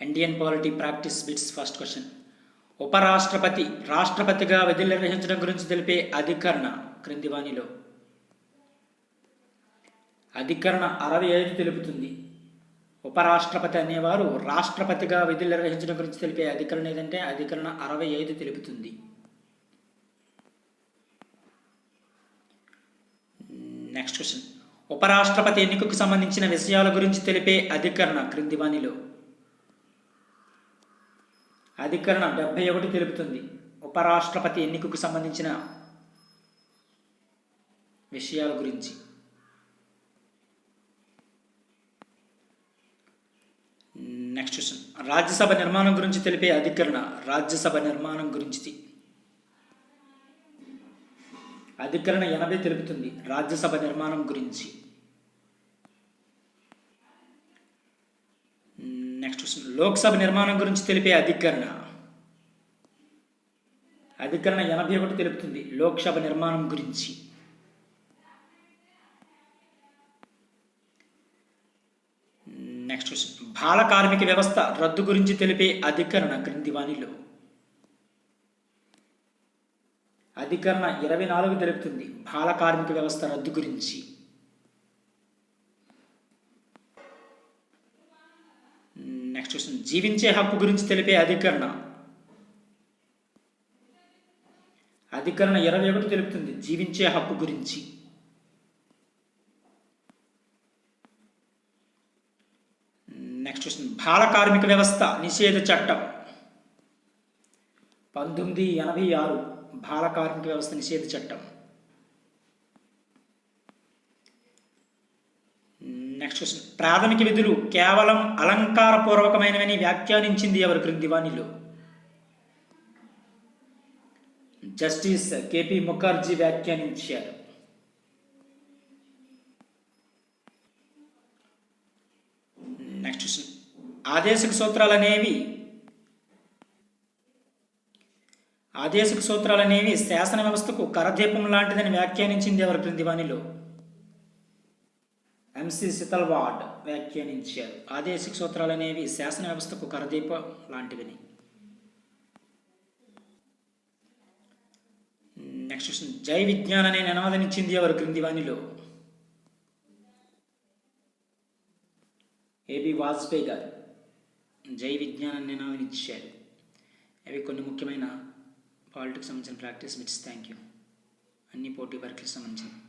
Indian polity practice bits first question ఉపరాష్ట్రపతి రాష్ట్రపతిగా విధులు నిర్వహించడం గురించి తెలిపే అధికరణ క్రింది వాణిలో అధికరణ అరవై ఐదు తెలుపుతుంది. ఉపరాష్ట్రపతి అనేవారు రాష్ట్రపతిగా విధులు నిర్వహించడం గురించి తెలిపే అధికరణ ఏదంటే అధికరణ అరవై ఐదు తెలుపుతుంది. నెక్స్ట్ క్వశ్చన్ ఉపరాష్ట్రపతి ఎన్నికకు సంబంధించిన విషయాల గురించి తెలిపే అధికరణ క్రింది వాణిలో అధికరణ డెబ్బై ఒకటి తెలుపుతుంది. ఉపరాష్ట్రపతి ఎన్నికకు సంబంధించిన విషయాల గురించి. నెక్స్ట్ క్వశ్చన్ రాజ్యసభ నిర్మాణం గురించి తెలిపే అధికరణ. రాజ్యసభ నిర్మాణం గురించి అధికరణ ఎనభై తెలుపుతుంది. రాజ్యసభ నిర్మాణం గురించి. నెక్స్ట్ క్వశ్చన్ లోక్సభ నిర్మాణం గురించి తెలిపే అధికరణ. అధికరణ ఎనభై ఒకటి తెలుపుతుంది. లోక్సభ నిర్మాణం గురించి. నెక్స్ట్ క్వశ్చన్ బాల కార్మిక వ్యవస్థ రద్దు గురించి తెలిపే అధికరణ క్రింది వాణిలో అధికరణ ఇరవై నాలుగు తెలుపుతుంది. బాల కార్మిక వ్యవస్థ రద్దు గురించి. నెక్స్ట్ క్వశ్చన్ జీవించే హక్కు గురించి తెలిపే అధికరణ. అధికరణ ఇరవై ఒకటి తెలుపుతుంది. జీవించే హక్కు గురించి. నెక్స్ట్ క్వశ్చన్ బాల కార్మిక వ్యవస్థ నిషేధ చట్టం. పంతొమ్మిది ఎనభై ఆరు. బాల కార్మిక వ్యవస్థ నిషేధ చట్టం. నెక్స్ట్ క్వశ్చన్ ప్రాథమిక విధులు కేవలం అలంకారపూర్వకమైనవని వ్యాఖ్యానించింది ఎవరు క్రిందివాణిలో? జస్టిస్ కేపీ ముఖర్జీ వ్యాఖ్యానించారు. నెక్స్ట్ క్వశ్చన్ ఆదేశిక సూత్రాలు అనేవి ఆదేశిక సూత్రాలు అనేవి శాసన వ్యవస్థకు కరదీపం లాంటిదని వ్యాఖ్యానించింది ఎవరు క్రిందివాణిలో? ఎంసి సితల్వాడ్ వ్యాఖ్యానించారు. ఆదేశిక సూత్రాలు అనేవి శాసన వ్యవస్థకు కరదీప లాంటివని. Next question. జై విజ్ఞాన్ అనే నినాదనిచ్చింది ఎవరు క్రింది వాణిలో ఏబి వాజ్పేయి గారు జై విజ్ఞాన్ అనే నినాదనిచ్చారు అవి కొన్ని ముఖ్యమైన పాలిటిక్స్ సంబంధించిన ప్రాక్టీస్ బిట్స్ థ్యాంక్ యూ అన్ని పోటీ పరీక్షలకు సంబంధించినవి.